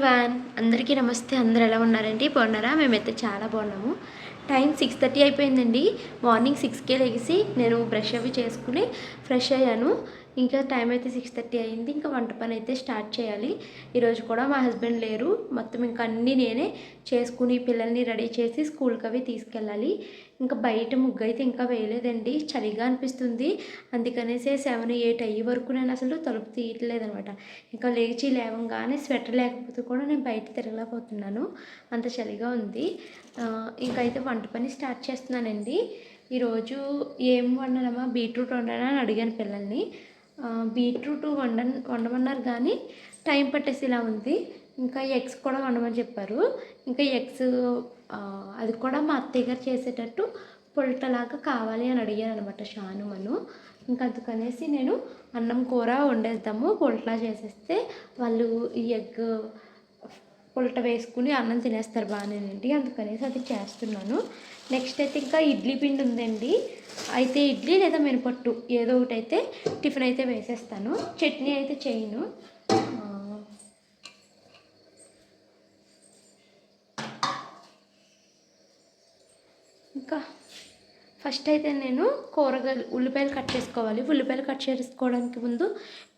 Everyone అందరికీ నమస్తే. అందరు ఎలా ఉన్నారండి? బాగున్నారా? మేమైతే చాలా బాగున్నాము. టైం సిక్స్ థర్టీ అయిపోయిందండి. మార్నింగ్ సిక్స్కే లెగిసి నేను బ్రష్ అవి చేసుకుని ఫ్రెష్ అయ్యాను. ఇంకా టైం అయితే సిక్స్ థర్టీ అయింది. ఇంకా వంట పని అయితే స్టార్ట్ చేయాలి. ఈరోజు కూడా మా హస్బెండ్ లేరు. మొత్తం ఇంకా అన్నీ నేనే చేసుకుని పిల్లల్ని రెడీ చేసి స్కూల్కి అవి తీసుకెళ్ళాలి. ఇంకా బయట ముగ్గు అయితే ఇంకా వేయలేదండి. చలిగా అనిపిస్తుంది. అందుకనేసి సెవెన్ ఎయిట్ అయ్యే వరకు నేను అసలు తలుపు తీయట్లేదు అనమాట ఇంకా లేచి లేవంగానే స్వెటర్ లేకపోతే కూడా నేను బయట తిరగలేకపోతున్నాను. అంత చలిగా ఉంది. ఆ, ఇంకా అయితే వంట పని స్టార్ట్ చేస్తున్నానండి. ఈరోజు ఏం వండనమ్మా బీట్రూట్ వండనా అని అడిగాను పిల్లల్ని. బీట్రూట్ వండ వండమన్నారు కానీ టైం పట్టేసి ఇలా ఉంది. ఇంకా ఎగ్స్ కూడా వండమని చెప్పారు. ఇంకా ఎగ్స్ అది కూడా మా అత్తయ్య గారు చేసేటట్టు పొలటలాగా కావాలి అని అడిగారు అనమాట షానుమను ఇంకా అందుకనేసి నేను అన్నం కూర వండేద్దాము పొలటలా చేసేస్తే వాళ్ళు ఈ ఎగ్ పుల్ట వేసుకుని అన్నం తినేస్తారు బాగానేనండి అందుకనేసి అది చేస్తున్నాను. నెక్స్ట్ అయితే ఇంకా ఇడ్లీ పిండి ఉందండి. అయితే ఇడ్లీ లేదా మినపట్టు ఏదో ఒకటి అయితే టిఫిన్ అయితే వేసేస్తాను. చట్నీ అయితే చేయను. ఇంకా ఫస్ట్ అయితే నేను కూరగాయలు ఉల్లిపాయలు కట్ చేసుకోవాలి. ఉల్లిపాయలు కట్ చేసుకోవడానికి ముందు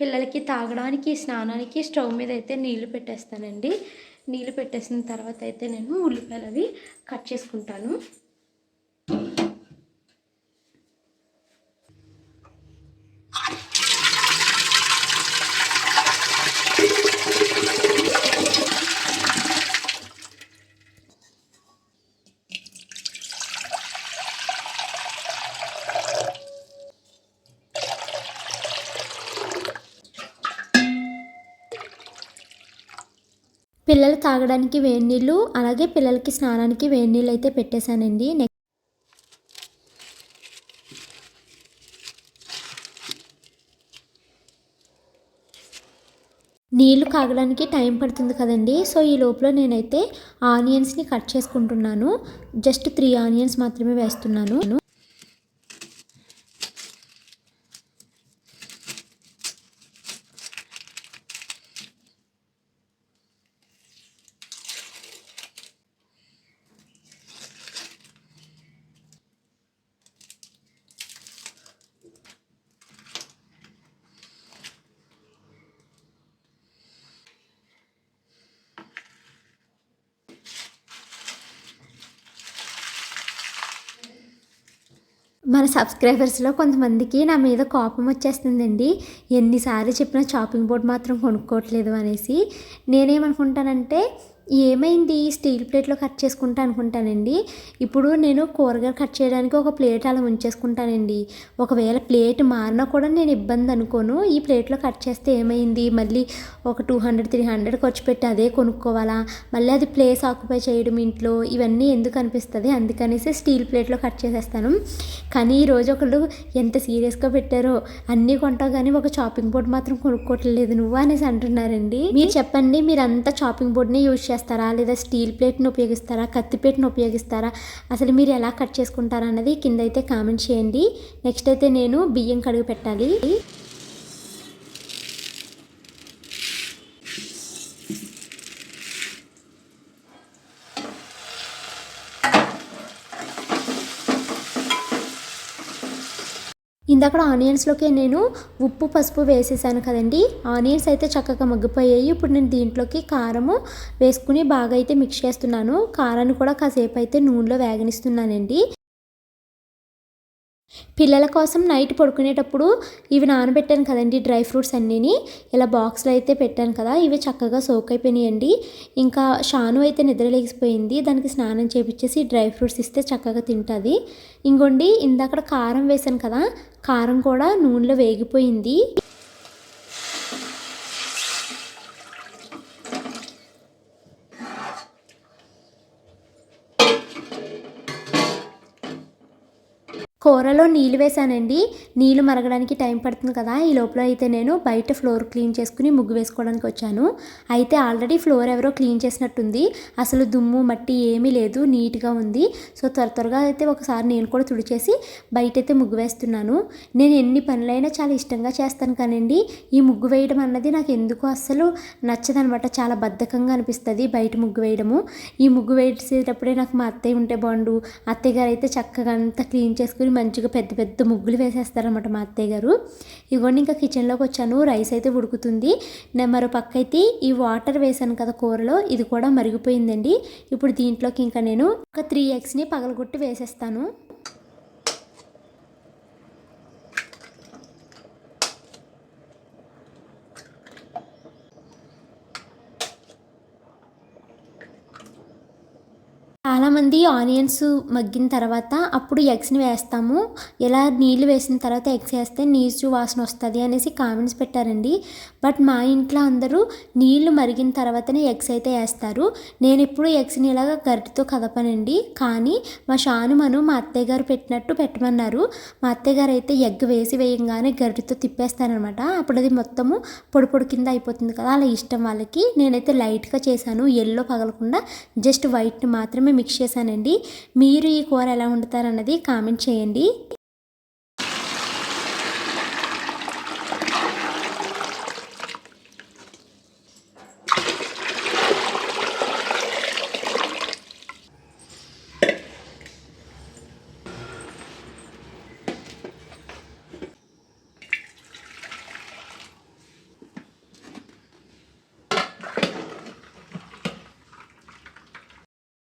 పిల్లలకి తాగడానికి స్నానానికి స్టవ్ మీద అయితే నీళ్ళు పెట్టేస్తానండి. నీళ్ళు పెట్టేసిన తర్వాత అయితే నేను ఉల్లిపాయలు అవి కట్ చేసుకుంటాను పిల్లలు తాగడానికి వేడి నీళ్ళు అలాగే పిల్లలకి స్నానానికి వేడి నీళ్ళు అయితే పెట్టేశానండి. నెక్స్ట్ నీళ్ళు కాగడానికి టైం పడుతుంది కదండి. సో ఈ లోపల నేనైతే ఆనియన్స్ని కట్ చేసుకుంటున్నాను. జస్ట్ త్రీ ఆనియన్స్ మాత్రమే వేస్తున్నాను. మన సబ్స్క్రైబర్స్లో కొంతమందికి నా మీద కోపం వచ్చేస్తుందండి. ఎన్నిసార్లు చెప్పినా చాపింగ్ బోర్డ్ మాత్రం కొనుక్కోవట్లేదు అనేసి. నేనేమనుకుంటానంటే ఏమైంది? స్టీల్ ప్లేట్లో కట్ చేసుకుంటా అనుకుంటానండి. ఇప్పుడు నేను కూరగాయలు కట్ చేయడానికి ఒక ప్లేట్ అలా ఉంచేసుకుంటానండి. ఒకవేళ ప్లేట్ మారినా కూడా నేను ఇబ్బంది అనుకోను. ఈ ప్లేట్లో కట్ చేస్తే ఏమైంది? మళ్ళీ ఒక టూ హండ్రెడ్ త్రీ హండ్రెడ్ ఖర్చు పెట్టి అదే కొనుక్కోవాలా? మళ్ళీ అది ప్లేస్ ఆక్యుపై చేయడం ఇంట్లో? ఇవన్నీ ఎందుకు అనిపిస్తుంది? అందుకనేసి స్టీల్ ప్లేట్లో కట్ చేసేస్తాను. కానీ ఈరోజు ఒకళ్ళు ఎంత సీరియస్గా పెట్టారో అన్నీ కొంటావు కానీ ఒక చాపింగ్ బోర్డ్ మాత్రం కొనుక్కోవట్లేదు నువ్వు అనేసి అంటున్నారండి. మీరు చెప్పండి మీరు అంతా చాపింగ్ బోర్డ్ని యూజ్ చేస్తారు? లేదా స్టీల్ ప్లేట్ని ఉపయోగిస్తారా? కత్తి ప్లేట్ని ఉపయోగిస్తారా? అసలు మీరు ఎలా కట్ చేసుకుంటారా అన్నది కింద అయితే కామెంట్ చేయండి. నెక్స్ట్ అయితే నేను బియ్యం కడుగు పెట్టాలి. ఇందాక ఆనియన్స్లోకి నేను ఉప్పు పసుపు వేసేసాను కదండి. ఆనియన్స్ అయితే చక్కగా మగ్గిపోయాయి. ఇప్పుడు నేను దీంట్లోకి కారము వేసుకుని బాగా అయితే మిక్స్ చేస్తున్నాను. కారాన్ని కూడా కాసేపు అయితే నూనెలో వేగనిస్తున్నానండి. పిల్లల కోసం నైట్ పడుకునేటప్పుడు ఇవి నానబెట్టాను కదండి డ్రై ఫ్రూట్స్ అన్నీని. ఇలా బాక్స్లో అయితే పెట్టాను కదా ఇవి చక్కగా సోక్ అయిపోయినాయండి. ఇంకా షాను అయితే నిద్రలేగిపోయింది దానికి స్నానం చేపించేసి డ్రై ఫ్రూట్స్ ఇస్తే చక్కగా తింటుంది. ఇంకోండి ఇందాక కారం వేసాను కదా కారం కూడా నూనెలో వేగిపోయింది. కూరలో నీళ్ళు వేసానండి నీళ్ళు మరగడానికి టైం పడుతుంది కదా ఈ లోపల అయితే నేను బయట ఫ్లోర్ క్లీన్ చేసుకుని ముగ్గు వేసుకోవడానికి వచ్చాను. అయితే ఆల్రెడీ ఫ్లోర్ ఎవరో క్లీన్ చేసినట్టుంది. అసలు దుమ్ము మట్టి ఏమీ లేదు నీట్గా ఉంది. సో త్వర త్వరగా అయితే ఒకసారి నేను కూడా తుడిచేసి బయట అయితే ముగ్గు వేస్తున్నాను. నేను ఎన్ని పనులైనా చాలా ఇష్టంగా చేస్తాను కానండి. ఈ ముగ్గు వేయడం అన్నది నాకు ఎందుకు అస్సలు నచ్చదనమాట. చాలా బద్ధకంగా అనిపిస్తుంది బయట ముగ్గు వేయడము. ఈ ముగ్గు వేసేటప్పుడే నాకు మా అత్తయ్య ఉంటే బాగుండు. అత్తయ్య గారు అయితే చక్కగా అంతా క్లీన్ చేసుకుని మంచిగా పెద్ద పెద్ద ముగ్గులు వేసేస్తారనమాట మా అత్తయ్య గారు. ఇవ్వండి ఇంకా కిచెన్లోకి వచ్చాను. రైస్ అయితే ఉడుకుతుంది. నేను మరో పక్క అయితే ఈ వాటర్ వేసాను కదా కూరలో ఇది కూడా మరిగిపోయిందండి. ఇప్పుడు దీంట్లోకి ఇంకా నేను ఒక త్రీ ఎగ్స్ని పగలగొట్టి వేసేస్తాను. చాలామంది ఆనియన్స్ మగ్గిన తర్వాత అప్పుడు ఎగ్స్ని వేస్తాము. ఇలా నీళ్ళు వేసిన తర్వాత ఎగ్స్ వేస్తే నీచు వాసన వస్తుంది అనేసి కామెంట్స్ పెట్టారండి. బట్ మా ఇంట్లో అందరూ నీళ్ళు మరిగిన తర్వాతనే ఎగ్స్ అయితే వేస్తారు. నేను ఎప్పుడు ఎగ్స్ని ఇలాగ గరిటితో కదపనండి. కానీ మా షానుమను మా అత్తయ్య గారు పెట్టినట్టు పెట్టమన్నారు. మా అత్తయ్య గారు అయితే ఎగ్ వేసి వేయంగానే గరిటితో తిప్పేస్తానమాట అప్పుడు అది మొత్తము పొడి పొడి కింద అయిపోతుంది కదా అలా ఇష్టం వాళ్ళకి. నేనైతే లైట్గా చేశాను. ఎల్లో పగలకుండా జస్ట్ వైట్ని మాత్రమే మిక్స్ చేశానండి. మీరు ఈ కూర ఎలా వండుతారన్నది కామెంట్ చేయండి.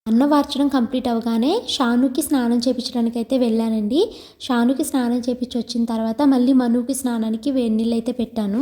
అన్న వార్చడం కంప్లీట్ అవగానే షానుకి స్నానం చేయించడానికి అయితే వెళ్ళానండి. షానుకి స్నానం చేయించి వచ్చిన తర్వాత మళ్ళీ మనుకి స్నానానికి వేడి నీళ్ళు అయితే పెట్టాను.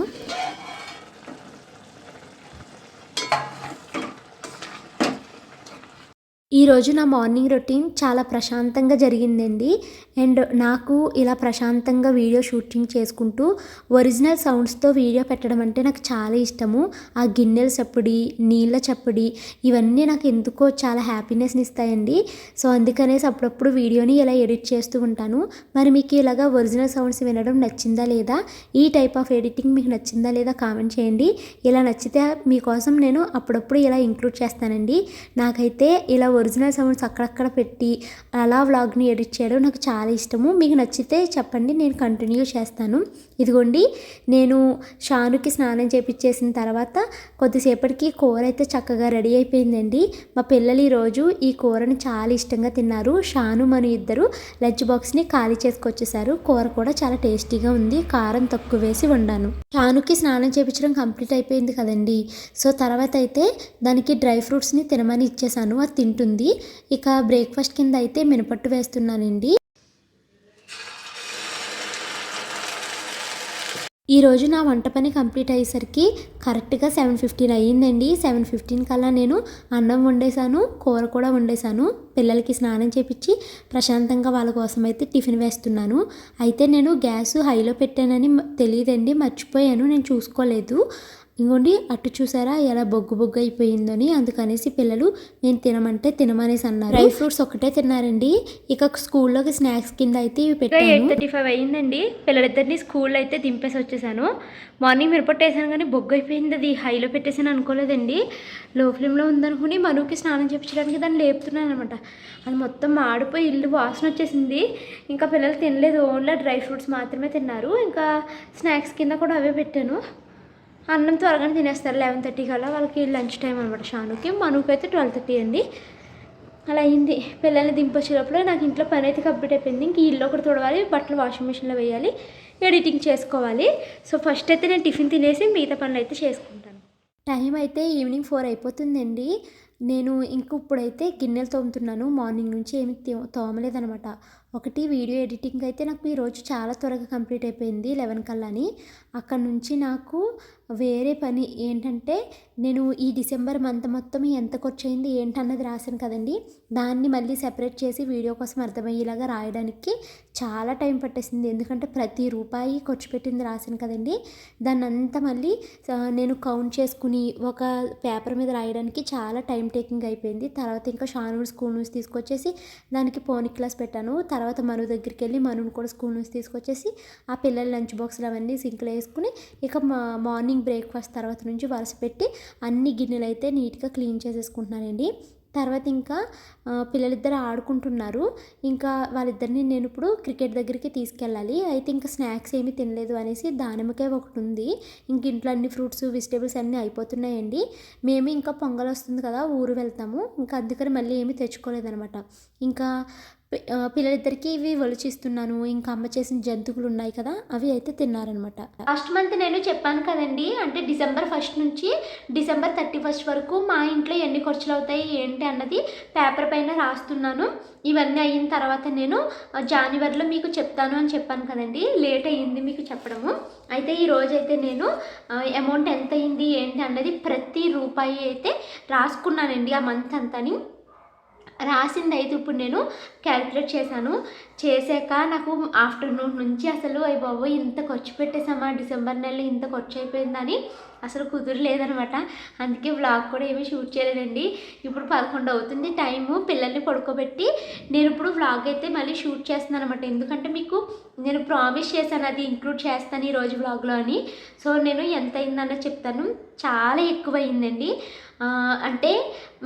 ఈరోజు నా మార్నింగ్ రొటీన్ చాలా ప్రశాంతంగా జరిగిందండి. అండ్ నాకు ఇలా ప్రశాంతంగా వీడియో షూటింగ్ చేసుకుంటూ ఒరిజినల్ సౌండ్స్తో వీడియో పెట్టడం అంటే నాకు చాలా ఇష్టము. ఆ గిన్నెల చప్పుడి నీళ్ళ చప్పుడి ఇవన్నీ నాకు ఎందుకో చాలా హ్యాపీనెస్ని ఇస్తాయండి. సో అందుకనేసి అప్పుడప్పుడు వీడియోని ఇలా ఎడిట్ చేస్తూ ఉంటాను. మరి మీకు ఇలాగా ఒరిజినల్ సౌండ్స్ వినడం నచ్చిందా లేదా? ఈ టైప్ ఆఫ్ ఎడిటింగ్ మీకు నచ్చిందా లేదా కామెంట్ చేయండి. ఇలా నచ్చితే మీకోసం నేను అప్పుడప్పుడు ఇలా ఇంక్లూడ్ చేస్తానండి. నాకైతే ఇలా ఒరిజినల్ సౌండ్స్ అక్కడక్కడ పెట్టి అలా వ్లాగ్ని ఎడిట్ చేయడం నాకు చాలా ఇష్టము. మీకు నచ్చితే చెప్పండి నేను కంటిన్యూ చేస్తాను. ఇదిగోండి నేను షానుకి స్నానం చేపించేసిన తర్వాత కొద్దిసేపటికి కూర అయితే చక్కగా రెడీ అయిపోయిందండి. మా పిల్లలు ఈరోజు ఈ కూరని చాలా ఇష్టంగా తిన్నారు. షాను మన ఇద్దరు లంచ్ బాక్స్ని ఖాళీ చేసుకొచ్చేసారు. కూర కూడా చాలా టేస్టీగా ఉంది. కారం తక్కువ వేసి వండాను. షానుకి స్నానం చేపించడం కంప్లీట్ అయిపోయింది కదండి. సో తర్వాత అయితే దానికి డ్రై ఫ్రూట్స్ని తినమని ఇచ్చేసాను. అది తింటుంది. ఇక బ్రేక్ఫాస్ట్ కింద అయితే మినపట్టు వేస్తున్నానండి. ఈరోజు నా వంట పని కంప్లీట్ అయ్యేసరికి కరెక్ట్గా సెవెన్ ఫిఫ్టీన్ అయ్యిందండి. సెవెన్ ఫిఫ్టీన్ కల్లా నేను అన్నం వండేసాను కూర కూడా వండేసాను పిల్లలకి స్నానం చేపించి ప్రశాంతంగా వాళ్ళ కోసం అయితే టిఫిన్ వేస్తున్నాను. అయితే నేను గ్యాస్ హైలో పెట్టానని తెలియదండి మర్చిపోయాను నేను చూసుకోలేదు. ఇంకోండి అటు చూసారా? ఎలా బొగ్గు బొగ్గు అయిపోయిందని అందుకనేసి పిల్లలు నేను తినమంటే తినమనేసి అన్నారు డ్రై ఫ్రూట్స్ ఒకటే తిన్నారండి. ఇక స్కూల్లోకి స్నాక్స్ కింద అయితే ఇవి ఎయిట్ పెట్టాను. థర్టీ ఫైవ్ అయ్యిందండి పిల్లలిద్దరిని స్కూల్లో అయితే దింపేసి వచ్చేసాను. మార్నింగ్ మిరపట్టు వేసాను కానీ బొగ్గు అయిపోయింది అది. హైలో పెట్టేసాను అనుకోలేదండి. లో ఫ్లేమ్లో ఉందనుకుని మనుకి స్నానం చేయించడానికి దాన్ని లేపుతున్నాను అనమాట. అది మొత్తం మాడిపోయి ఇల్లు వాసన వచ్చేసింది. ఇంకా పిల్లలు తినలేదు. ఓన్లీ డ్రై ఫ్రూట్స్ మాత్రమే తిన్నారు. ఇంకా స్నాక్స్ కింద కూడా అవే పెట్టాను. అన్నం త్వరగానే తినేస్తారు లెవెన్ థర్టీ కల్లా. వాళ్ళకి లంచ్ టైం అనమాట షానుకి. మనుకి అయితే ట్వెల్వ్ థర్టీ అండి. అలా అయింది. పిల్లల్ని దింపొచ్చేటప్పుడు నాకు ఇంట్లో పని అయితే కంప్లీట్ అయిపోయింది. ఇంక ఇల్లు ఒకటి తుడవాలి బట్టలు వాషింగ్ మిషన్లో వేయాలి ఎడిటింగ్ చేసుకోవాలి. సో ఫస్ట్ అయితే నేను టిఫిన్ తినేసి మిగతా పనులు అయితే చేసుకుంటాను. టైం అయితే ఈవినింగ్ ఫోర్ అయిపోతుందండి. నేను ఇంక ఇప్పుడైతే గిన్నెలు తోముతున్నాను. మార్నింగ్ నుంచి ఏమి తో- తోమలేదనమాట ఒకటి వీడియో ఎడిటింగ్ అయితే నాకు ఈరోజు చాలా త్వరగా కంప్లీట్ అయిపోయింది లెవెన్ కల్లా అని. అక్కడ నుంచి నాకు వేరే పని ఏంటంటే నేను ఈ డిసెంబర్ మంత్ మొత్తం ఎంత ఖర్చు అయింది ఏంటన్నది రాశాను కదండి. దాన్ని మళ్ళీ సెపరేట్ చేసి వీడియో కోసం అర్థమయ్యేలాగా రాయడానికి చాలా టైం పట్టేసింది. ఎందుకంటే ప్రతి రూపాయి ఖర్చు పెట్టింది రాశాను కదండి. దాన్ని అంతా మళ్ళీ నేను కౌంట్ చేసుకుని ఒక పేపర్ మీద రాయడానికి చాలా టైం టేకింగ్ అయిపోయింది. తర్వాత ఇంకా షానూడు స్కూల్ నుంచి తీసుకొచ్చేసి దానికి పోనీ క్లాస్ పెట్టాను. తర్వాత మను దగ్గరికి వెళ్ళి మనుని కూడా స్కూల్ నుంచి తీసుకొచ్చేసి ఆ పిల్లల లంచ్ బాక్స్లు అవన్నీ సింక్లో వేసుకుని ఇక మా మార్నింగ్ బ్రేక్ఫాస్ట్ తర్వాత నుంచి వరుస పెట్టి అన్ని గిన్నెలు అయితే నీట్గా క్లీన్ చేసేసుకుంటున్నానండి. తర్వాత ఇంకా పిల్లలిద్దరు ఆడుకుంటున్నారు. ఇంకా వాళ్ళిద్దరిని నేను ఇప్పుడు క్రికెట్ దగ్గరికి తీసుకెళ్ళాలి. అయితే ఇంకా స్నాక్స్ ఏమీ తినలేదు అనేసి దానిమ్మకాయ ఒకటి ఉంది. ఇంక ఇంట్లో అన్ని ఫ్రూట్స్ వెజిటేబుల్స్ అన్నీ అయిపోతున్నాయండి. మేము ఇంకా పొంగల్ వస్తుంది కదా ఊరు వెళ్తాము. ఇంకా అందుకని మళ్ళీ ఏమీ తెచ్చుకోలేదనమాట. ఇంకా పిల్లలిద్దరికీ ఇవి ఒలిచిస్తున్నాను ఇంకా అమ్మ చేసిన జంతువులు ఉన్నాయి కదా అవి అయితే తిన్నారనమాట లాస్ట్ మంత్ నేను చెప్పాను కదండి అంటే డిసెంబర్ ఫస్ట్ నుంచి డిసెంబర్ థర్టీ ఫస్ట్ వరకు మా ఇంట్లో ఎన్ని ఖర్చులు అవుతాయి ఏంటి అన్నది పేపర్ పైన రాస్తున్నాను. ఇవన్నీ అయిన తర్వాత నేను జనవరిలో మీకు చెప్తాను అని చెప్పాను కదండి లేట్ అయ్యింది మీకు చెప్పడము. అయితే ఈ రోజైతే అయితే నేను అమౌంట్ ఎంత అయింది ఏంటి అన్నది ప్రతి రూపాయి అయితే రాసుకున్నానండి ఆ మంత్ అంతాని. రాసింది అయితే ఇప్పుడు నేను క్యాలిక్యులేట్ చేశాను. చేశాక నాకు ఆఫ్టర్నూన్ నుంచి అసలు అయ్యి బాబోయ్ ఇంత ఖర్చు పెట్టేసామా డిసెంబర్ నెలలో ఇంత ఖర్చు అయిపోయిందని అసలు కుదరలేదనమాట. అందుకే వ్లాగ్ కూడా ఏమీ షూట్ చేయలేదండి. ఇప్పుడు పదకొండు అవుతుంది టైము పిల్లల్ని పడుకోబెట్టి నేను ఇప్పుడు వ్లాగ్ అయితే మళ్ళీ షూట్ చేస్తున్నాను అనమాట ఎందుకంటే మీకు నేను ప్రామిస్ చేశాను అది ఇంక్లూడ్ చేస్తాను ఈ రోజు వ్లాగ్లో అని. సో నేను ఎంత అయిందన్నది చెప్తాను. చాలా ఎక్కువ అయిందండి అంటే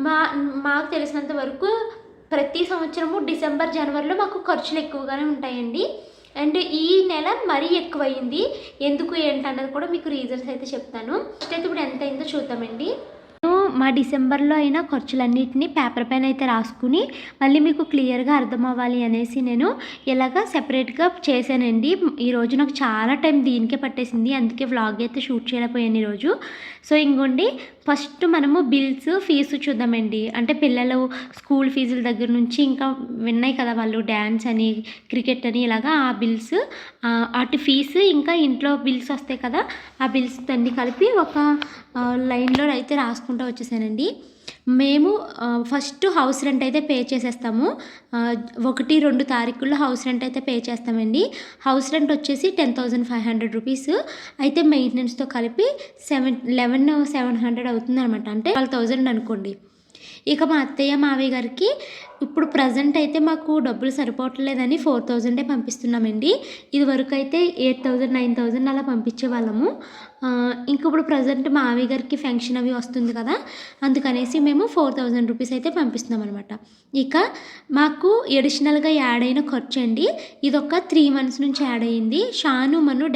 మా మాకు తెలిసినంత వరకు ప్రతి సంవత్సరము డిసెంబర్ జనవరిలో మాకు ఖర్చులు ఎక్కువగానే ఉంటాయండి. అండ్ ఈ నెల మరీ ఎక్కువైంది ఎందుకు ఏంటన్నది కూడా మీకు రీజన్స్ అయితే చెప్తాను. ఫస్ట్ అయితే ఇప్పుడు ఎంత అయిందో చూద్దామండి. నేను మా డిసెంబర్లో అయినా ఖర్చులన్నింటినీ పేపర్ పైన అయితే రాసుకుని మళ్ళీ మీకు క్లియర్గా అర్థం అవ్వాలి అనేసి నేను ఇలాగ సెపరేట్గా చేశానండి. ఈరోజు నాకు చాలా టైం దీనికే పట్టేసింది. అందుకే వ్లాగ్ అయితే షూట్ చేయలేకపోయాను ఈరోజు. సో ఇంకోండి ఫస్ట్ మనము బిల్స్ ఫీజు చూద్దామండి. అంటే పిల్లలు స్కూల్ ఫీజుల దగ్గర నుంచి ఇంకా విన్నాయి కదా వాళ్ళు డ్యాన్స్ అని క్రికెట్ అని ఇలాగా ఆ బిల్స్. అటు ఫీజు ఇంకా ఇంట్లో బిల్స్ వస్తాయి కదా ఆ బిల్స్ అన్నీ కలిపి ఒక లైన్లో అయితే రాసుకుంటూ వచ్చేసానండి. మేము ఫస్ట్ హౌస్ రెంట్ అయితే పే చేసేస్తాము. ఒకటి రెండు తారీఖుల్లో హౌస్ రెంట్ అయితే పే చేస్తామండి. హౌస్ రెంట్ వచ్చేసి ten thousand five hundred rupees. అయితే మెయింటెనెన్స్తో కలిపి సెవెన్ లెవెన్ సెవెన్ హండ్రెడ్ అవుతుంది అనమాట అంటే ట్వెల్వ్ థౌజండ్ అనుకోండి. ఇక మా అత్తయ్య మావయ్య గారికి ఇప్పుడు ప్రజెంట్ అయితే మాకు డబ్బులు సరిపోవట్లేదని ఫోర్ థౌజండే పంపిస్తున్నామండి. ఇదివరకు అయితే ఎయిట్ థౌజండ్ నైన్ థౌజండ్ అలా పంపించే వాళ్ళము. ఇంక ఇప్పుడు ప్రజెంట్ మావయ్య గారికి ఫంక్షన్ అవి వస్తుంది కదా అందుకనేసి మేము ఫోర్ థౌజండ్ రూపీస్ అయితే పంపిస్తున్నాం అనమాట ఇక మాకు ఎడిషనల్గా యాడ్ అయిన ఖర్చు అండి. ఇది ఒక త్రీ మంత్స్ నుంచి యాడ్ అయ్యింది షాను మను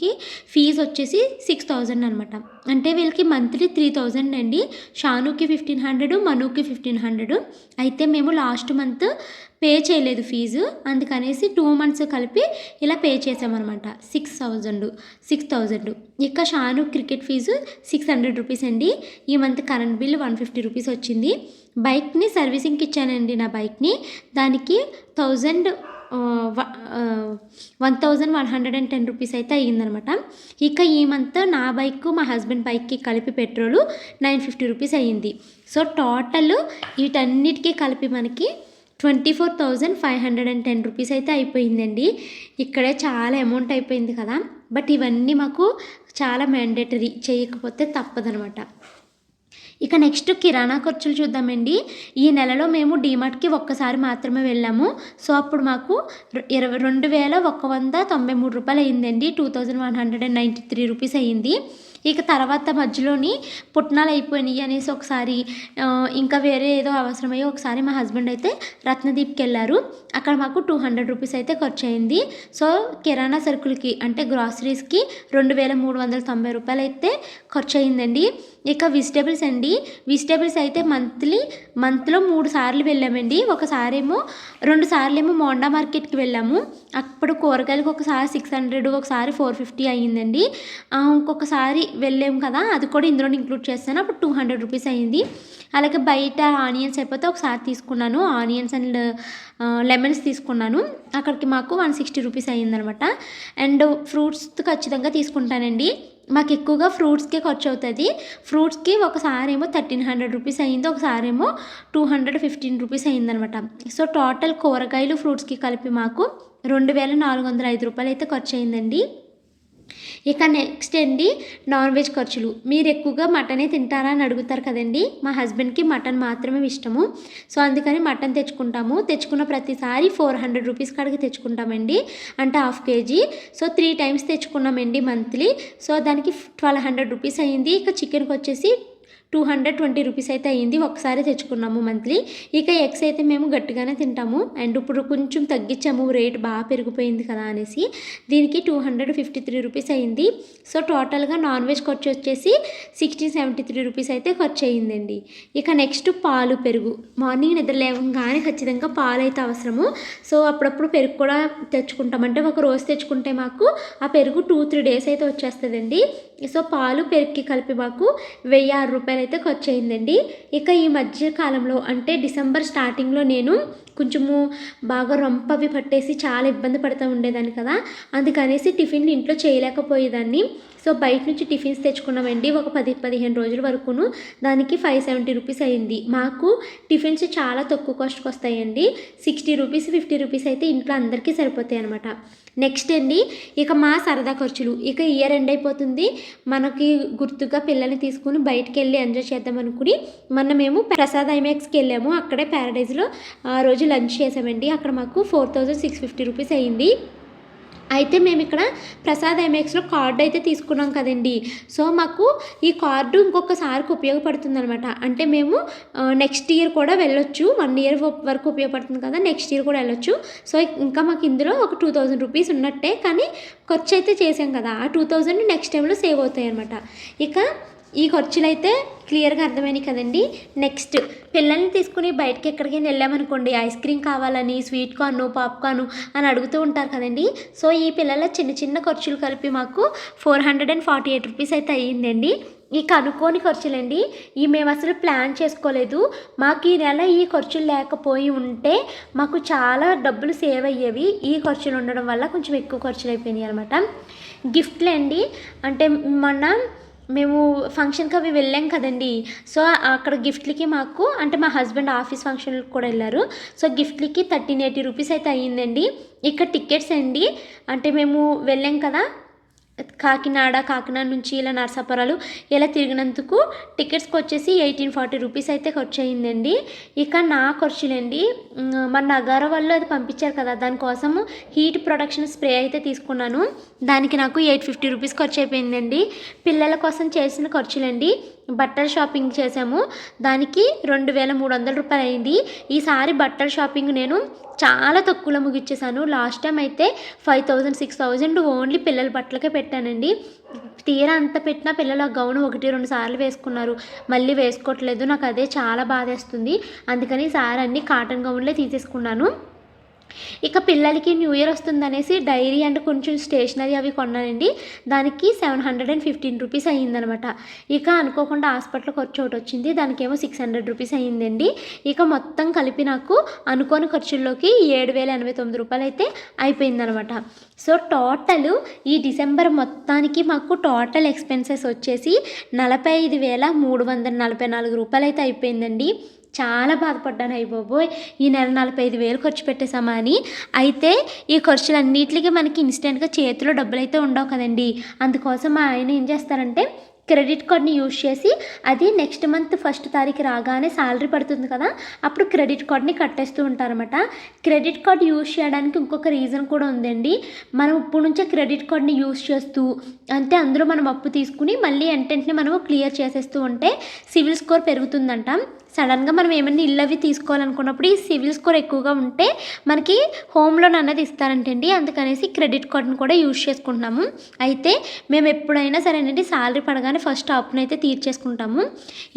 కి ఫీజు వచ్చేసి సిక్స్ థౌజండ్ అనమాట అంటే వీళ్ళకి మంత్లీ త్రీ థౌజండ్ అండి. షానుకి ఫిఫ్టీన్ హండ్రెడ్ మనుకి ఫిఫ్టీన్ హండ్రెడ్ అయితే మేము లాస్ట్ మంత్ పే చేయలేదు ఫీజు అందుకనేసి టూ మంత్స్ కలిపి ఇలా పే చేసామన్నమాట. సిక్స్ థౌజండ్ సిక్స్ థౌజండ్ ఇక Shanu cricket fee six hundred rupees అండి. ఈ month current bill one fifty rupees వచ్చింది. బైక్ని సర్వీసింగ్కి ఇచ్చానండి నా బైక్ని దానికి thousand one thousand one hundred and ten rupees అయితే అయ్యిందనమాట. ఇక ఈ మంత్ నా బైక్ మా హస్బెండ్ బైక్కి కలిపి పెట్రోలు నైన్ ఫిఫ్టీ రూపీస్ అయ్యింది. సో టోటల్ వీటన్నిటికీ కలిపి మనకి twenty four thousand five hundred and ten rupees అయితే అయిపోయిందండి. ఇక్కడే చాలా అమౌంట్ అయిపోయింది కదా. బట్ ఇవన్నీ మాకు చాలా మ్యాండేటరీ చేయకపోతే తప్పదనమాట. ఇక నెక్స్ట్ కిరాణా ఖర్చులు చూద్దామండి. ఈ నెలలో మేము డీమార్ట్కి ఒక్కసారి మాత్రమే వెళ్ళాము. సో అప్పుడు మాకు ఇరవై రెండు వేల ఒక్క వంద తొంభై మూడు రూపాయలు అయ్యిందండి two thousand one hundred and ninety three rupees అయ్యింది ఇక తర్వాత మధ్యలోని పుట్నాలు అయిపోయినాయి అనేసి ఒకసారి ఇంకా వేరే ఏదో అవసరమయ్యి ఒకసారి మా హస్బెండ్ అయితే రత్నదీప్కి వెళ్ళారు. అక్కడ మాకు టూ హండ్రెడ్ రూపీస్ అయితే ఖర్చు అయింది. సో కిరాణా సరుకులకి అంటే గ్రాసరీస్కి రెండు వేల మూడు వందల తొంభై రూపాయలు అయితే ఖర్చు అయిందండి. ఇక వెజిటేబుల్స్ అండి. వెజిటేబుల్స్ అయితే మంత్లీ మంత్లో మూడు సార్లు వెళ్ళామండి. ఒకసారి ఏమో రెండు సార్లు ఏమో మోండా మార్కెట్కి వెళ్ళాము. అప్పుడు కూరగాయలకు ఒకసారి సిక్స్ హండ్రెడ్ ఒకసారి ఫోర్ ఫిఫ్టీ అయ్యిందండి. ఇంకొకసారి వెళ్ళాము కదా అది కూడా ఇందులో ఇంక్లూడ్ చేస్తాను. అప్పుడు టూ హండ్రెడ్ రూపీస్ అయ్యింది. అలాగే బయట ఆనియన్స్ అయిపోతే ఒకసారి తీసుకున్నాను. ఆనియన్స్ అండ్ లెమన్స్ తీసుకున్నాను. అక్కడికి మాకు వన్ సిక్స్టీ రూపీస్ అయ్యిందనమాట. అండ్ ఫ్రూట్స్ ఖచ్చితంగా తీసుకుంటానండి. మాకు ఎక్కువగా ఫ్రూట్స్కే ఖర్చు అవుతుంది ఫ్రూట్స్కి ఒకసారి ఏమో థర్టీన్ హండ్రెడ్ రూపీస్ అయింది ఒకసారి ఏమో టూ హండ్రెడ్ ఫిఫ్టీన్ రూపీస్ అయిందనమాట సో టోటల్ కూరగాయలు ఫ్రూట్స్కి కలిపి మాకు రెండు వేల నాలుగు వందల ఐదు రూపాయలు అయితే ఖర్చు అయిందండి ఇక నెక్స్ట్ అండి నాన్ వెజ్ ఖర్చులు. మీరు ఎక్కువగా మటనే తింటారా అని అడుగుతారు కదండి. మా హస్బెండ్కి మటన్ మాత్రమే ఇష్టము. సో అందుకని మటన్ తెచ్చుకుంటాము. తెచ్చుకున్న ప్రతిసారి ఫోర్ హండ్రెడ్ రూపీస్ కాడికి తెచ్చుకుంటామండి. అంటే half KG. So three times తెచ్చుకున్నామండి monthly. So దానికి ట్వెల్వ్ హండ్రెడ్ రూపీస్ అయ్యింది ఇక చికెన్కి వచ్చేసి టూ హండ్రెడ్ ట్వంటీ రూపీస్ అయితే అయ్యింది. ఒకసారి తెచ్చుకున్నాము మంత్లీ. ఇక ఎగ్స్ అయితే మేము గట్టిగానే తింటాము. అండ్ ఇప్పుడు కొంచెం తగ్గించాము. రేట్ బాగా పెరిగిపోయింది కదా అనేసి దీనికి two hundred fifty three rupees అయ్యింది. సో టోటల్గా నాన్ వెజ్ ఖర్చు వచ్చేసి సిక్స్టీన్ సెవెంటీ త్రీ రూపీస్ అయితే ఖర్చు అయ్యిందండి. ఇక నెక్స్ట్ పాలు పెరుగు. మార్నింగ్ నిద్ర లేవగానే ఖచ్చితంగా పాలు అయితే అవసరము. సో అప్పుడప్పుడు పెరుగు కూడా తెచ్చుకుంటాం. అంటే ఒక రోజు తెచ్చుకుంటే మాకు ఆ పెరుగు టూ త్రీ డేస్ అయితే వచ్చేస్తుందండి. సో పాలు పెరుగుకి కలిపి మాకు వెయ్యి ఆరు రూపాయలు అయితే ఖర్చు అయిందండి ఇక ఈ మధ్య కాలంలో అంటే డిసెంబర్ స్టార్టింగ్లో నేను కొంచెము బాగా రొంపవి పట్టేసి చాలా ఇబ్బంది పడుతూ ఉండేదాన్ని కదా. అందుకనేసి టిఫిన్ ఇంట్లో చేయలేకపోయేదాన్ని. సో బయట నుంచి టిఫిన్స్ తెచ్చుకున్నామండి. ఒక పది పదిహేను రోజుల వరకును దానికి ఫైవ్ సెవెంటీ రూపీస్ అయింది. మాకు టిఫిన్స్ చాలా తక్కువ కాస్ట్కి వస్తాయండి. సిక్స్టీ రూపీస్ ఫిఫ్టీ రూపీస్ అయితే ఇంట్లో అందరికీ సరిపోతాయి అనమాట నెక్స్ట్ అండి ఇక మా సరదా ఖర్చులు. ఇక ఇయర్ ఎండ్ అయిపోతుంది. మనకి గుర్తుగా పిల్లల్ని తీసుకుని బయటికి వెళ్ళి ఎంజాయ్ చేద్దాం అనుకుని మొన్న మేము ప్రసాద్ ఐమాక్స్కి వెళ్ళాము. అక్కడే ప్యారడైజ్లో ఆ రోజు లంచ్ చేసామండి. అక్కడ మాకు four thousand six fifty rupees అయ్యింది అయితే మేము ఇక్కడ ప్రసాద్ ఎంఎక్స్లో కార్డు అయితే తీసుకున్నాం కదండి. సో మాకు ఈ కార్డు ఇంకొకసారికి ఉపయోగపడుతుంది అనమాట అంటే మేము నెక్స్ట్ ఇయర్ కూడా వెళ్ళొచ్చు. వన్ ఇయర్ వరకు ఉపయోగపడుతుంది కదా నెక్స్ట్ ఇయర్ కూడా వెళ్ళొచ్చు. సో ఇంకా మాకు ఇందులో ఒక టూ థౌజండ్ రూపీస్ ఉన్నట్టే. కానీ ఖర్చు అయితే చేసాం కదా ఆ టూ థౌజండ్ నెక్స్ట్ టైంలో సేవ్ అవుతాయి అనమాట ఇక ఈ ఖర్చులు అయితే క్లియర్గా అర్థమైనాయి కదండి. నెక్స్ట్ పిల్లల్ని తీసుకుని బయటకి ఎక్కడికైనా వెళ్ళామనుకోండి ఐస్ క్రీమ్ కావాలని స్వీట్ కార్న్ పాప్కార్న్ అని అడుగుతూ ఉంటారు కదండి. సో ఈ పిల్లల చిన్న చిన్న ఖర్చులు కలిపి మాకు four hundred and forty eight rupees అయితే అయ్యిందండి. ఈ కనుక్కోని ఖర్చులండి ఈ మేము అసలు ప్లాన్ చేసుకోలేదు. మాకు ఈ నెల ఈ ఖర్చులు లేకపోయి ఉంటే మాకు చాలా డబ్బులు సేవ్ అయ్యేవి. ఈ ఖర్చులు ఉండడం వల్ల కొంచెం ఎక్కువ ఖర్చులు అయిపోయినాయి అనమాట గిఫ్ట్లు అండి అంటే మొన్న మేము ఫంక్షన్కి అవి వెళ్ళాం కదండి. సో అక్కడ గిఫ్ట్లకి మాకు అంటే మా హస్బెండ్ ఆఫీస్ ఫంక్షన్కి కూడా వెళ్ళారు. సో గిఫ్ట్లకి థర్టీన్ ఎయిటీ రూపీస్ అయితే అయ్యిందండి. ఇక్కడ టికెట్స్ అండి అంటే మేము వెళ్ళాం కదా. కాకినాడ కాకినాడ నుంచి ఇలా నరసాపురాలు ఇలా తిరిగినందుకు టికెట్స్కి వచ్చేసి ఎయిటీన్ ఫార్టీ రూపీస్ అయితే ఖర్చు అయ్యిందండి ఇక నా ఖర్చులండి మన నగర వాళ్ళు అది పంపించారు కదా దానికోసము హీట్ ప్రొడక్షన్ స్ప్రే అయితే తీసుకున్నాను. దానికి నాకు ఎయిట్ ఫిఫ్టీ రూపీస్ ఖర్చు అయిపోయిందండి పిల్లల కోసం చేసిన ఖర్చులండి. బట్టల షాపింగ్ చేసాము దానికి రెండు వేల మూడు వందల రూపాయలు అయింది. ఈసారి బట్టల షాపింగ్ నేను చాలా తక్కువలో ముగిచ్చేసాను. లాస్ట్ టైం అయితే five thousand six thousand only పిల్లల బట్టలకే పెట్టానండి. తీరా అంత పెట్టినా పిల్లలు ఆ గౌన్ ఒకటి రెండు సార్లు వేసుకున్నారు. మళ్ళీ వేసుకోవట్లేదు. నాకు అదే చాలా బాధేస్తుంది. అందుకని ఈసారి అన్ని కాటన్ గౌన్లే తీసేసుకున్నాను. ఇక పిల్లలకి న్యూ ఇయర్ వస్తుందనేసి డైరీ అండ్ కొంచెం స్టేషనరీ అవి కొన్నానండి. దానికి seven hundred and fifteen rupees అయ్యిందనమాట. ఇక అనుకోకుండా హాస్పిటల్ ఖర్చు ఒకటి వచ్చింది. దానికేమో సిక్స్ హండ్రెడ్ రూపీస్ అయ్యిందండి. ఇక మొత్తం కలిపి నాకు అనుకోని ఖర్చుల్లోకి ఏడు వేల ఎనభై తొమ్మిది రూపాయలు అయితే అయిపోయిందనమాట. సో టోటల్ ఈ డిసెంబర్ మొత్తానికి మాకు టోటల్ ఎక్స్పెన్సెస్ వచ్చేసి నలభై ఐదు వేల మూడు వందల నలభై నాలుగు రూపాయలు అయితే అయిపోయిందండి. చాలా బాధపడ్డాను. అయ్యి బాబోయ్ ఈ నెల నలభై ఐదు వేలు ఖర్చు పెట్టేశామా అని. అయితే ఈ ఖర్చులన్నిటికీ మనకి ఇన్స్టెంట్గా చేతిలో డబ్బులు అయితే ఉండవు కదండి. అందుకోసం మా ఆయన ఏం చేస్తారంటే క్రెడిట్ కార్డ్ని యూజ్ చేసి అది నెక్స్ట్ మంత్ ఫస్ట్ తారీఖు రాగానే శాలరీ పడుతుంది కదా అప్పుడు క్రెడిట్ కార్డ్ని కట్టేస్తూ ఉంటారన్నమాట. క్రెడిట్ కార్డ్ యూజ్ చేయడానికి ఇంకొక రీజన్ కూడా ఉందండి. మనం ఇప్పుడు నుంచే క్రెడిట్ కార్డ్ని యూజ్ చేస్తూ అంటే అందులో మనం అప్పు తీసుకుని మళ్ళీ ఎంటెంటనే మనం క్లియర్ చేసేస్తూ ఉంటే సివిల్ స్కోర్ పెరుగుతుందంట. సడన్గా మనం ఏమైనా ఇల్లు అవి తీసుకోవాలనుకున్నప్పుడు ఈ సివిల్ స్కోర్ ఎక్కువగా ఉంటే మనకి హోమ్ లోన్ అన్నది ఇస్తారంటండి. అందుకనేసి క్రెడిట్ కార్డును కూడా యూజ్ చేసుకుంటున్నాము. అయితే మేము ఎప్పుడైనా సరేనండి సాలరీ పడగానే ఫస్ట్ అప్పును అయితే తీర్చేసుకుంటాము.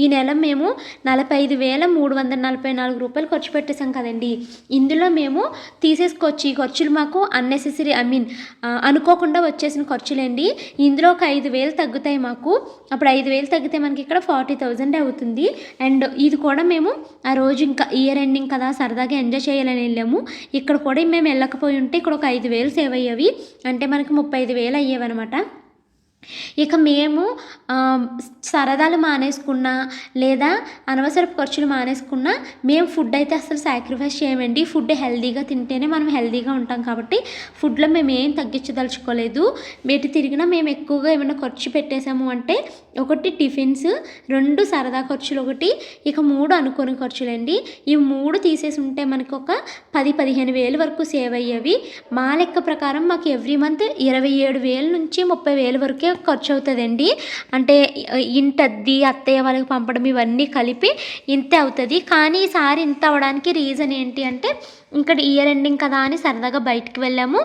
ఈ నెల మేము నలభై ఐదు వేల మూడు వందల నలభై నాలుగు రూపాయలు ఖర్చు పెట్టేసాం కదండి. ఇందులో మేము తీసేసుకోవచ్చు ఈ ఖర్చులు మాకు అన్నెసెసరీ ఐ మీన్ అనుకోకుండా వచ్చేసిన ఖర్చులండి. ఇందులో ఒక ఐదు వేలు తగ్గుతాయి మాకు. అప్పుడు ఐదు వేలు తగ్గితే మనకి ఇక్కడ ఫార్టీ థౌజండ్ అవుతుంది. అండ్ ఇది కూడా మేము ఆ రోజు ఇంకా ఇయర్ ఎండింగ్ కదా సరదాగా ఎంజాయ్ చేయాలని వెళ్ళాము. ఇక్కడ కూడా మేము వెళ్ళకపోయి ఉంటే ఇక్కడ ఒక ఐదు వేలు సేవ్ అయ్యేవి. అంటే మనకి ముప్పై ఐదు వేలు అయ్యేవి అనమాట ఇక మేము సరదాలు మానేసుకున్నా లేదా అనవసరపు ఖర్చులు మానేసుకున్నా మేము ఫుడ్ అయితే అసలు సాక్రిఫైస్ చేయమండి. ఫుడ్ హెల్దీగా తింటేనే మనం హెల్తీగా ఉంటాం కాబట్టి ఫుడ్లో మేము ఏం తగ్గించదలుచుకోలేదు. బయట తిరిగినా మేము ఎక్కువగా ఏమైనా ఖర్చు పెట్టేశాము అంటే ఒకటి టిఫిన్స్ రెండు సరదా ఖర్చులు ఒకటి ఇక మూడు అనుకోని ఖర్చులండి. ఈ మూడు తీసేసి ఉంటే మనకు ఒక పది పదిహేను వేలు వరకు సేవ్ అయ్యేవి. మా లెక్క ప్రకారం మాకు ఎవ్రీ మంత్ ఇరవై ఏడు వేల నుంచి ముప్పై వేల వరకే ఖర్చు అవుతుందండి అంటే ఇంటద్ది అత్తయ్య వాళ్ళకి పంపడం ఇవన్నీ కలిపి ఇంతే అవుతుంది. కానీ ఈసారి ఇంత అవడానికి రీజన్ ఏంటి అంటే ఇంకా ఇయర్ ఎండింగ్ కదా అని సరదాగా బయటికి వెళ్ళాము.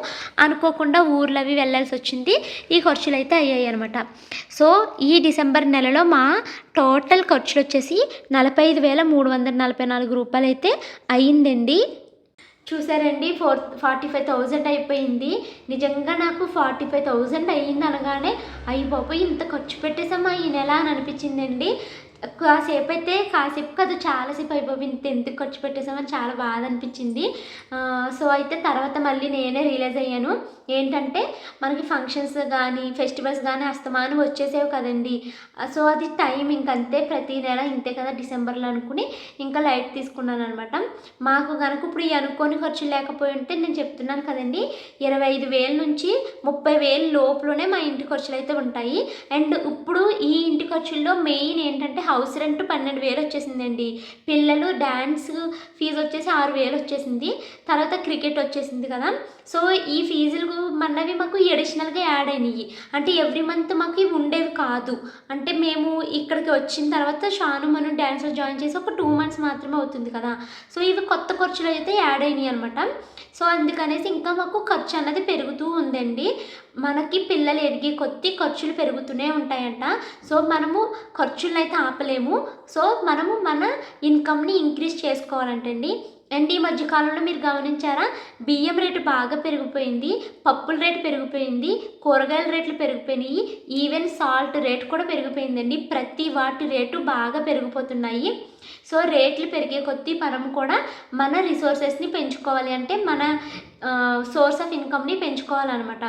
అనుకోకుండా ఊర్లు అవి వెళ్ళాల్సి వచ్చింది ఈ ఖర్చులు అయితే అయ్యాయి అనమాట సో ఈ డిసెంబర్ నెలలో మా టోటల్ ఖర్చులు వచ్చేసి నలభై ఐదు వేల మూడు వందల నలభై నాలుగు రూపాయలు అయితే అయ్యిందండి. చూసారండి ఫోర్ ఫార్టీ ఫైవ్ థౌజండ్ అయిపోయింది. నిజంగా నాకు ఫార్టీ ఫైవ్ థౌజండ్ అయ్యింది అనగానే అయ్యి బాబు ఇంత ఖర్చు పెట్టేసామా ఈ నెల అని అనిపించిందండి. కాసేపు అయితే కాసేపు కాదు చాలాసేపు అయిపోయింది. ఇంత ఎందుకు ఖర్చు పెట్టేసామని చాలా బాధ అనిపించింది. సో అయితే తర్వాత మళ్ళీ నేనే రియలైజ్ అయ్యాను. ఏంటంటే మనకి ఫంక్షన్స్ కానీ ఫెస్టివల్స్ కానీ అస్తమానం వచ్చేసేవి కదండి. సో అది టైం ఇంకంతే ప్రతి నెల ఇంతే కదా డిసెంబర్లో అనుకుని ఇంకా లైట్ తీసుకున్నాను అనమాట మాకు కనుక ఇప్పుడు ఈ అనుకోని ఖర్చులు లేకపోయి ఉంటే నేను చెప్తున్నాను కదండి ఇరవై ఐదు వేల నుంచి ముప్పై వేల లోపులోనే మా ఇంటి ఖర్చులు అయితే ఉంటాయి. అండ్ ఇప్పుడు ఈ ఇంటి ఖర్చుల్లో మెయిన్ ఏంటంటే హౌస్ రెంట్ పన్నెండు వేలు వచ్చేసిందండి. పిల్లలు డ్యాన్స్ ఫీజు వచ్చేసి ఆరు వేలు వచ్చేసింది. తర్వాత క్రికెట్ వచ్చేసింది కదా. సో ఈ ఫీజులు మన్నవి మాకు అడిషనల్గా యాడ్ అయినాయి అంటే ఎవ్రీ మంత్ మాకు ఇవి ఉండేవి కాదు. అంటే మేము ఇక్కడికి వచ్చిన తర్వాత షాను మనం డ్యాన్స్లో జాయిన్ చేసి ఒక టూ మంత్స్ మాత్రమే అవుతుంది కదా. సో ఇవి కొత్త ఖర్చులు అయితే యాడ్ అయినాయి అనమాట సో అందుకనేసి ఇంకా మాకు ఖర్చు అన్నది పెరుగుతూ ఉందండి. మనకి పిల్లలు ఎదిగే కొద్ది ఖర్చులు పెరుగుతూనే ఉంటాయంట. సో మనము ఖర్చులను అయితే ఆపలేము. సో మనము మన ఇన్కమ్ని ఇంక్రీజ్ చేసుకోవాలంటండి. అండ్ ఈ మధ్య కాలంలో మీరు గమనించారా? బియ్యం రేటు బాగా పెరిగిపోయింది పప్పుల రేటు పెరిగిపోయింది కూరగాయల రేట్లు పెరిగిపోయినాయి ఈవెన్ సాల్ట్ రేట్ కూడా పెరిగిపోయిందండి. ప్రతి వాటి రేటు బాగా పెరిగిపోతున్నాయి. సో రేట్లు పెరిగే కొద్దీ మనం కూడా మన రిసోర్సెస్ని పెంచుకోవాలి అంటే మన సోర్స్ ఆఫ్ ఇన్కమ్ని పెంచుకోవాలన్నమాట.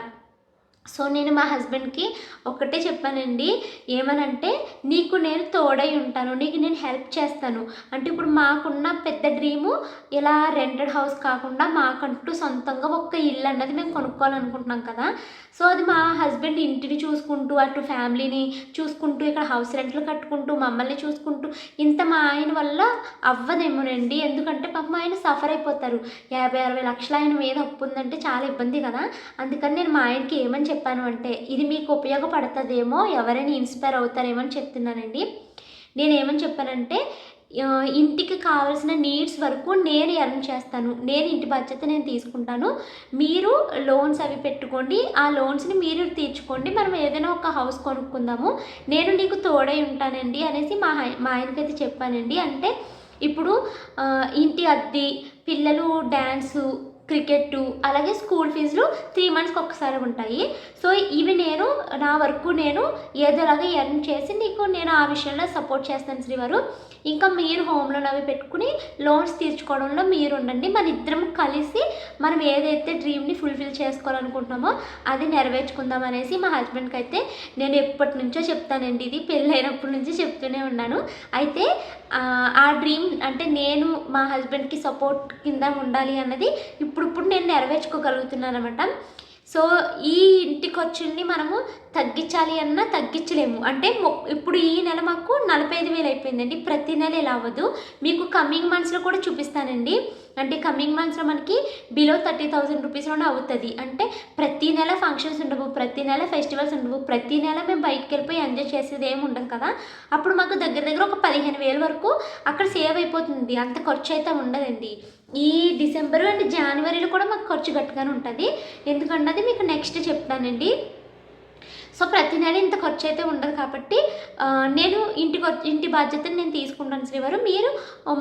సో నేను మా హస్బెండ్కి ఒక్కటే చెప్పానండి. ఏమనంటే నీకు నేను తోడై ఉంటాను నీకు నేను హెల్ప్ చేస్తాను. అంటే ఇప్పుడు మాకున్న పెద్ద డ్రీము ఇలా రెంటెడ్ హౌస్ కాకుండా మాకంటూ సొంతంగా ఒక్క ఇల్లు అన్నది మేము కొనుక్కోవాలనుకుంటున్నాం కదా. సో అది మా హస్బెండ్ ఇంటిని చూసుకుంటూ అటు ఫ్యామిలీని చూసుకుంటూ ఇక్కడ హౌస్ రెంట్లు కట్టుకుంటూ మమ్మల్ని చూసుకుంటూ ఇంత మా ఆయన వల్ల అవ్వదేమోనండి. ఎందుకంటే పాపం ఆయన సఫర్ అయిపోతారు. యాభై అరవై లక్షలు ఆయన మీద అప్పు ఉందంటే చాలా ఇబ్బంది కదా. అందుకని నేను మా ఆయనకి ఏమని చెప్పాను అంటే ఇది మీకు ఉపయోగపడుతుందేమో ఎవరైనా ఇన్స్పైర్ అవుతారేమో అని చెప్తున్నానండి. నేను ఏమని చెప్పానంటే ఇంటికి కావాల్సిన నీడ్స్ వరకు నేను ఎర్న్ చేస్తాను. నేను ఇంటి బాధ్యత నేను తీసుకుంటాను. మీరు లోన్స్ అవి పెట్టుకోండి. ఆ లోన్స్ని మీరు తీర్చుకోండి. మనం ఏదైనా ఒక హౌస్ కొనుక్కుందాము. నేను నీకు తోడై ఉంటానండి అనేసి మా హై- మా ఆయనకైతే చెప్పానండి. అంటే ఇప్పుడు ఇంటి అద్దె పిల్లలు డ్యాన్సు క్రికెట్ అలాగే స్కూల్ ఫీజులు త్రీ మంత్స్కి ఒకసారి ఉంటాయి. సో ఇవి నేను నా వరకు నేను ఏదోలాగా ఎర్న్ చేసి నీకు నేను ఆ విషయంలో సపోర్ట్ చేస్తాను శ్రీవారు. ఇంకా మీరు హోమ్ లోన్ అవి పెట్టుకుని లోన్స్ తీర్చుకోవడంలో మీరు ఉండండి మన ఇద్దరం కలిసి మనం ఏదైతే డ్రీమ్ని ఫుల్ఫిల్ చేసుకోవాలనుకుంటున్నామో అది నెరవేర్చుకుందాం అనేసి మా హస్బెండ్కి అయితే నేను ఎప్పటి నుంచో చెప్తానండి. ఇది పెళ్ళైనప్పటి నుంచి చెప్తూనే ఉన్నాను. అయితే ఆ, డ్రీమ్ అంటే నేను మా హస్బెండ్కి సపోర్ట్ కింద ఉండాలి అన్నది ఇప్పుడు ఇప్పుడిప్పుడు నేను నెరవేర్చుకోగలుగుతున్నాను అనమాట సో ఈ ఇంటి ఖర్చుల్ని మనము తగ్గించాలి అన్నా తగ్గించలేము. అంటే ఇప్పుడు ఈ నెల మాకు నలభై ఐదు వేలు అయిపోయిందండి. ప్రతి నెల ఇలా అవ్వదు. మీకు కమింగ్ మంత్స్లో కూడా చూపిస్తానండి. అంటే కమింగ్ మంత్స్లో మనకి బిలో థర్టీ థౌజండ్ రూపీస్లోనే అవుతుంది. అంటే ప్రతి నెల ఫంక్షన్స్ ఉండవు ప్రతి నెల ఫెస్టివల్స్ ఉండవు ప్రతి నెల మేము బయటకు వెళ్ళిపోయి ఎంజాయ్ చేసేది ఏమి ఉండదు కదా. అప్పుడు మాకు దగ్గర దగ్గర ఒక పదిహేను వేల వరకు అక్కడ సేవ్ అయిపోతుంది. అంత ఖర్చు అయితే ఉండదండి. ఈ డిసెంబర్ అండ్ జనవరిలో కూడా మాకు ఖర్చు గట్టిగానే ఉంటుంది. ఎందుకంటే మీకు నెక్స్ట్ చెప్తానండి. సో ప్రతి నెల ఇంత ఖర్చు అయితే ఉండదు కాబట్టి నేను ఇంటి ఖర్చు ఇంటి బాధ్యతను నేను తీసుకుంటాను శ్రీవారు. మీరు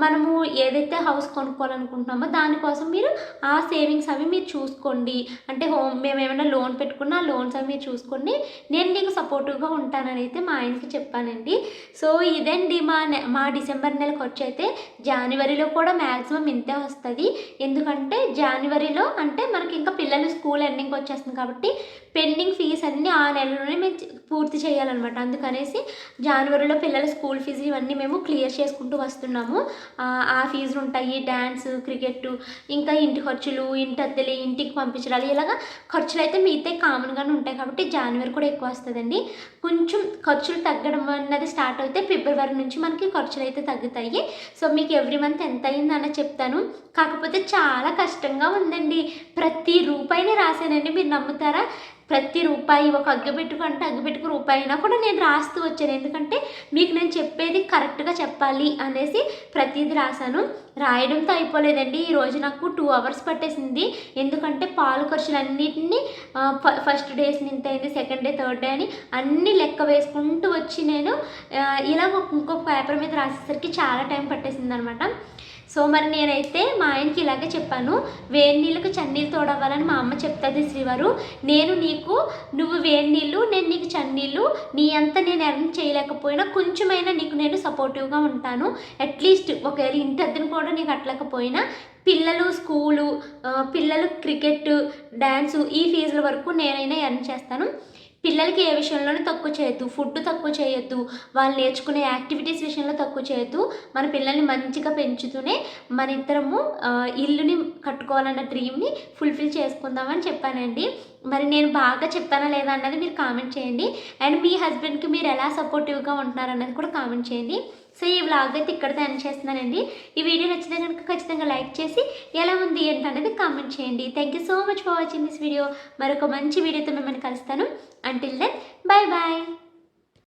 మనము ఏదైతే హౌస్ కొనుక్కోవాలనుకుంటున్నామో దానికోసం మీరు ఆ సేవింగ్స్ అవి మీరు చూసుకోండి. అంటే హోమ్ మేము ఏమైనా లోన్ పెట్టుకున్న ఆ లోన్స్ అవి మీరు చూసుకోండి. నేను నీకు సపోర్టివ్గా ఉంటానని అయితే మా ఆయనకి చెప్పానండి. సో ఇదండి మా నె మా డిసెంబర్ నెల ఖర్చు అయితే. జనవరిలో కూడా మ్యాక్సిమం ఇంతే వస్తుంది. ఎందుకంటే జనవరిలో అంటే మనకి ఇంకా పిల్లలు స్కూల్ ఎండింగ్ వచ్చేస్తుంది కాబట్టి పెండింగ్ ఫీజ్ అన్నీ ఆ నెలలో జనవరిలోనే మేము పూర్తి చేయాలన్నమాట. అందుకనేసి జనవరిలో పిల్లల స్కూల్ ఫీజు ఇవన్నీ మేము క్లియర్ చేసుకుంటూ వస్తున్నాము. ఆ, ఆ ఫీజులు ఉంటాయి డ్యాన్స్ క్రికెట్ ఇంకా ఇంటి ఖర్చులు ఇంటి అద్దెలు ఇంటికి పంపించడాలు ఇలాగా ఖర్చులు అయితే మిగతా కామన్గానే ఉంటాయి కాబట్టి జనవరి కూడా ఎక్కువ వస్తుందండి. కొంచెం ఖర్చులు తగ్గడం అన్నది స్టార్ట్ అయితే ఫిబ్రవరి నుంచి మనకి ఖర్చులు అయితే తగ్గుతాయి. సో మీకు ఎవ్రీ మంత్ ఎంత అయింది అన్న చెప్తాను. కాకపోతే చాలా కష్టంగా ఉందండి. ప్రతి రూపాయిని రాశానండి మీరు నమ్ముతారా? ప్రతి రూపాయి ఒక అగ్గిపెట్టుకు అంటే అగ్గిపెట్టుకు రూపాయి అయినా కూడా నేను రాస్తూ వచ్చాను. ఎందుకంటే మీకు నేను చెప్పేది కరెక్ట్గా చెప్పాలి అనేసి ప్రతిదీ రాశాను. రాయడంతో అయిపోలేదండి. ఈ రోజు నాకు టూ అవర్స్ పట్టేసింది. ఎందుకంటే పాలు ఖర్చులన్నింటినీ ఫ- ఫస్ట్ డేస్ ఇంత అయింది సెకండ్ డే థర్డ్ డే అని అన్ని లెక్క వేసుకుంటూ వచ్చి నేను ఇలా ఇంకొక పేపర్ మీద రాసేసరికి చాలా టైం పట్టేసింది అనమాట సో మరి నేనైతే మా ఆయనకి ఇలాగే చెప్పాను వేడి నీళ్ళకు చన్నీళ్ళు తోడవ్వాలని మా అమ్మ చెప్తుంది శ్రీవారు. నేను నీకు నువ్వు వేడి నీళ్ళు నేను నీకు చన్నీళ్ళు నీ అంత నేను ఎర్న్ చేయలేకపోయినా కొంచెమైనా నీకు నేను సపోర్టివ్గా ఉంటాను. అట్లీస్ట్ ఒకవేళ ఇంటి అద్దెను కూడా నీకు అట్లకపోయినా పిల్లలు స్కూలు పిల్లలు క్రికెట్ డ్యాన్సు ఈ ఫీజుల వరకు నేనైనా ఎర్న్ చేస్తాను. పిల్లలకి ఏ విషయంలోనూ తక్కువ చేయొద్దు. ఫుడ్ తక్కువ చేయొద్దు. వాళ్ళు నేర్చుకునే యాక్టివిటీస్ విషయంలో తక్కువ చేయొద్దు. మన పిల్లల్ని మంచిగా పెంచుతూనే మన ఇద్దరము ఇల్లుని కట్టుకోవాలన్న డ్రీమ్ని ఫుల్ఫిల్ చేసుకుందామని చెప్పానండి. మరి నేను బాగా చెప్పానా లేదా అన్నది మీరు కామెంట్ చేయండి. అండ్ మీ హస్బెండ్కి మీరు ఎలా సపోర్టివ్గా ఉంటున్నారు అన్నది కూడా కామెంట్ చేయండి. సో ఈ వ్లాగ్ అయితే ఇక్కడితో ఎండ్ చేస్తున్నానండి. ఈ వీడియో నచ్చితే కనుక ఖచ్చితంగా లైక్ చేసి ఎలా ఉంది ఏంటి అనేది కామెంట్ చేయండి. Thank you so much for watching this video మరొక మంచి వీడియోతో మిమ్మల్ని కలుస్తాను. Until then bye bye